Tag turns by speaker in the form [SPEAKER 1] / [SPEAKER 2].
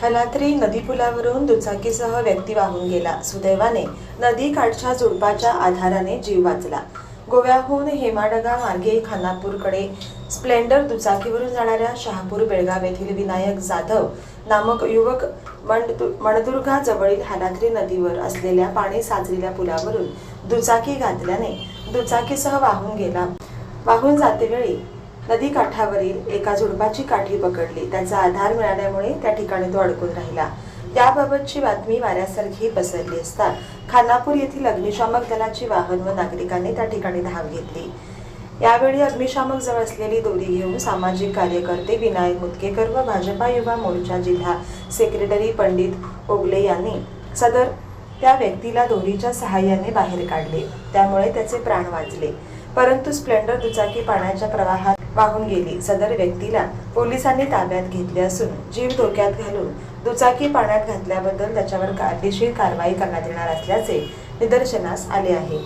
[SPEAKER 1] हालात्री नदीपुलावरून दुचाकीसह व्यक्ती वाहून गेला. सुदैवाने नदी काठच्या झुडपाच्या आधाराने जीव वाचला. गोव्याहून हेमाडगा मार्गे खानापूरकडे स्प्लेंडर दुचाकीवरून जाणाऱ्या शहापूर बेळगाव येथील विनायक जाधव नामक युवक मणदु मणदुर्गा जवळील हालात्री नदीवर असलेल्या पाणी साचलेल्या पुलावरून दुचाकी घातल्याने दुचाकीसह वाहून गेला. वाहून जातेवेळी नदी काठावरील एका झुडपाची काठी पकडली. त्याचा आधार मिळाल्यामुळे त्या ठिकाणी तो अडकून राहिला. त्याबाबतची बातमी वाऱ्यासारखी पसरली असता खानापूर येथील अग्निशामक दलाची वाहन व नागरिकांनी त्या ठिकाणी धाव घेतली. यावेळी अग्निशामक जवळ असलेली दोरी घेऊन सामाजिक कार्यकर्ते विनायक मुतकेकर व भाजपा युवा मोर्चा जिल्हा सेक्रेटरी पंडित ओगले यांनी सदर त्या व्यक्तीला दोरीच्या सहाय्याने बाहेर काढले. त्यामुळे त्याचे प्राण वाचले. परंतु स्प्लेंडर दुचाकी पाण्याच्या प्रवाहात वाहून गेली. सदर व्यक्तीला पोलिसांनी ताब्यात घेतले असून जीव धोक्यात घालून दुचाकी पाण्यात घातल्याबद्दल त्याच्यावर कायदेशीर कारवाई करण्यात येणार असल्याचे निदर्शनास आले आहे.